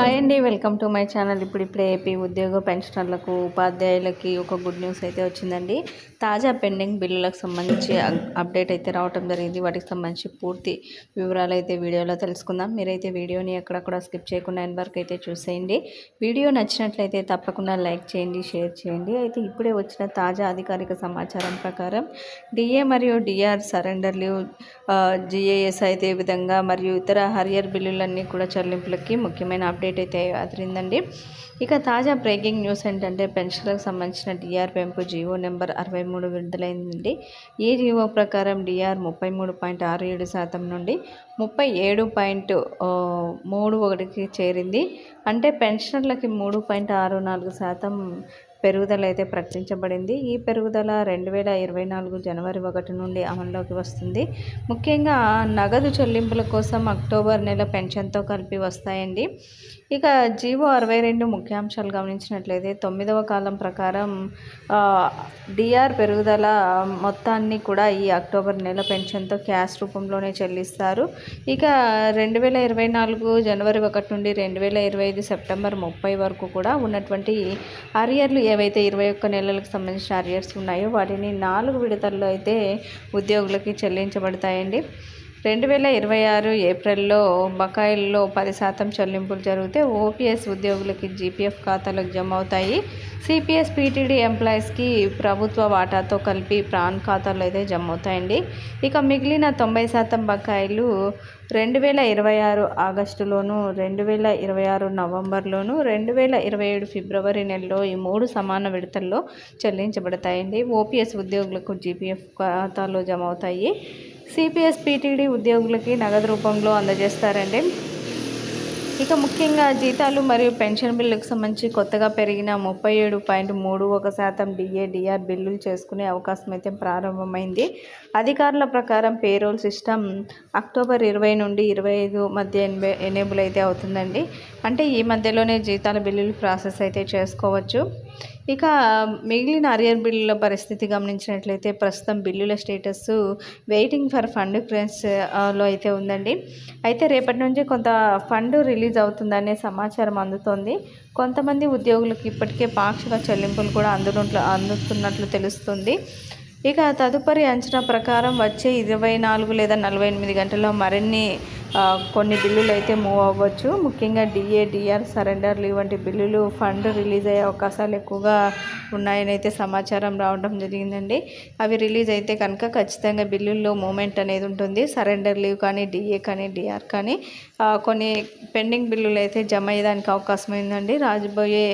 Hi అండి welcome to my channel. ఇప్పుడు ఇప్పుడే ఏపీ ఉద్యోగ పెన్షనర్లకు ఉపాధ్యాయులకి ఒక గుడ్ న్యూస్ అయితే వచ్చిందండి. తాజా పెండింగ్ బిల్లులకు సంబంధించి అప్డేట్ అయితే రావటం జరిగింది. వాటికి సంబంధించి పూర్తి వివరాలు అయితే వీడియోలో తెలుసుకుందాం. మీరైతే వీడియోని ఎక్కడక్కడ స్కిప్ చేయకుండా ఎండ్ వరకు అయితే చూసేయండి. వీడియో నచ్చినట్లయితే తప్పకుండా లైక్ చేయండి షేర్ చేయండి. అయితే ఇప్పుడే వచ్చిన తాజా అధికారిక సమాచారం ప్రకారం డిఏ మరియు డిఆర్ సరెండర్ లీవ్ జిఏఎస్ అయితే విధంగా మరియు ఇతర హరియర్ బిల్లులన్నీ కూడా చెల్లింపులకి ముఖ్యమైన అప్డేట్ అయితే అదిరిందండి. ఇక తాజా బ్రేకింగ్ న్యూస్ ఏంటంటే పెన్షన్లకు సంబంధించిన డిఆర్ పెంపు జీవో నెంబర్ అరవై మూడు విడుదలైందండి. ఈ జీవో ప్రకారం డిఆర్ ముప్పై మూడు పాయింట్ ఆరు ఏడు శాతం నుండి ముప్పై ఏడు పాయింట్ మూడు ఒకటికి చేరింది. అంటే పెన్షనర్లకి మూడు పాయింట్ ఆరు నాలుగు శాతం పెరుగుదల అయితే ప్రకటించబడింది. ఈ పెరుగుదల రెండు వేల ఇరవై నాలుగు జనవరి ఒకటి నుండి అమల్లోకి వస్తుంది. ముఖ్యంగా నగదు చెల్లింపుల కోసం అక్టోబర్ నెల పెన్షన్తో కలిపి వస్తాయండి. ఇక జీవో అరవై రెండు ముఖ్యాంశాలు గమనించినట్లయితే తొమ్మిదవ కాలం ప్రకారం డిఆర్ పెరుగుదల మొత్తాన్ని కూడా ఈ అక్టోబర్ నెల పెన్షన్తో క్యాష్ రూపంలోనే చెల్లిస్తారు. ఇక రెండు వేల ఇరవై నాలుగు జనవరి ఒకటి నుండి రెండు వేల ఇరవై ఐదు సెప్టెంబర్ ముప్పై వరకు కూడా ఉన్నటువంటి అరియర్లు ఏవైతే ఇరవై ఒక్క నెలలకు సంబంధించిన అరియర్స్ ఉన్నాయో వాటిని నాలుగు విడతల్లో అయితే ఉద్యోగులకి చెల్లించబడతాయండి. రెండు వేల ఇరవై ఆరు ఏప్రిల్లో బకాయిల్లో పది శాతం చెల్లింపులు జరిగితే ఓపీఎస్ ఉద్యోగులకి జీపీఎఫ్ ఖాతాలకు జమ అవుతాయి సిపిఎస్ పీటీడీ ఎంప్లాయీస్కి ప్రభుత్వ వాటాతో కలిపి ప్రాన్ ఖాతాలో అయితే జమ అవుతాయండి ఇక మిగిలిన తొంభై శాతం బకాయిలు రెండు వేల ఇరవై ఆరు ఆగస్టులోను రెండు వేల ఇరవై ఆరు నవంబర్లోను రెండు వేల ఇరవై ఏడు ఫిబ్రవరి నెలలో ఈ మూడు సమాన విడతల్లో చెల్లించబడతాయండి. ఓపీఎస్ ఉద్యోగులకు జీపీఎఫ్ ఖాతాలో జమ అవుతాయి సిపిఎస్ పీటీడీ ఉద్యోగులకి నగదు రూపంలో అందజేస్తారండి. ఇక ముఖ్యంగా జీతాలు మరియు పెన్షన్ బిల్లుకు సంబంధించి కొత్తగా పెరిగిన ముప్పై ఏడు పాయింట్ మూడు ఒక శాతం డిఏ డిఆర్ బిల్లులు చేసుకునే అవకాశం అయితే ప్రారంభమైంది. అధికారుల ప్రకారం పేరోల్ సిస్టమ్ అక్టోబర్ ఇరవై నుండి ఇరవై ఐదు మధ్య ఎనేబుల్ అయితే అవుతుందండి. అంటే ఈ మధ్యలోనే జీతాల బిల్లులు ప్రాసెస్ అయితే చేసుకోవచ్చు. ఇక మిగిలిన అరియర్ బిల్లుల పరిస్థితి గమనించినట్లయితే ప్రస్తుతం బిల్లుల స్టేటస్ వెయిటింగ్ ఫర్ ఫండ్ క్రెన్స్లో అయితే ఉందండి. అయితే రేపటి నుంచి కొంత ఫండ్ రిలీజ్ అవుతుందనే సమాచారం అందుతోంది. కొంతమంది ఉద్యోగులకు ఇప్పటికే పాక్షిక చెల్లింపులు కూడా అందునట్లు అందుతున్నట్లు తెలుస్తుంది. ఇక తదుపరి అంచనా ప్రకారం వచ్చే ఇరవై నాలుగు లేదా నలభై ఎనిమిది గంటల్లో మరిన్ని కొన్ని బిల్లులు అయితే మూవ్ అవ్వచ్చు. ముఖ్యంగా డిఏ డిఆర్ సరెండర్లు ఇవంటి బిల్లులు ఫండ్ రిలీజ్ అయ్యే అవకాశాలు ఎక్కువగా ఉన్నాయని అయితే సమాచారం రావడం జరిగిందండి. అవి రిలీజ్ అయితే కనుక ఖచ్చితంగా బిల్లుల్లో మూమెంట్ అనేది ఉంటుంది. సరెండర్ లీవ్ కానీ డిఏ కానీ డిఆర్ కానీ కొన్ని పెండింగ్ బిల్లులు అయితే జమ అయ్యేదానికి అవకాశం అయిందండి. రాజబోయే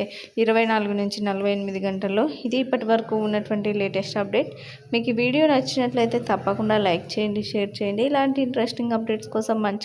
ఇరవై నాలుగు నుంచి నలభై ఎనిమిది గంటల్లో ఇది ఇప్పటి వరకు ఉన్నటువంటి లేటెస్ట్ అప్డేట్. మీకు ఈ వీడియో నచ్చినట్లయితే తప్పకుండా లైక్ చేయండి షేర్ చేయండి. ఇలాంటి ఇంట్రెస్టింగ్ అప్డేట్స్ కోసం మంచి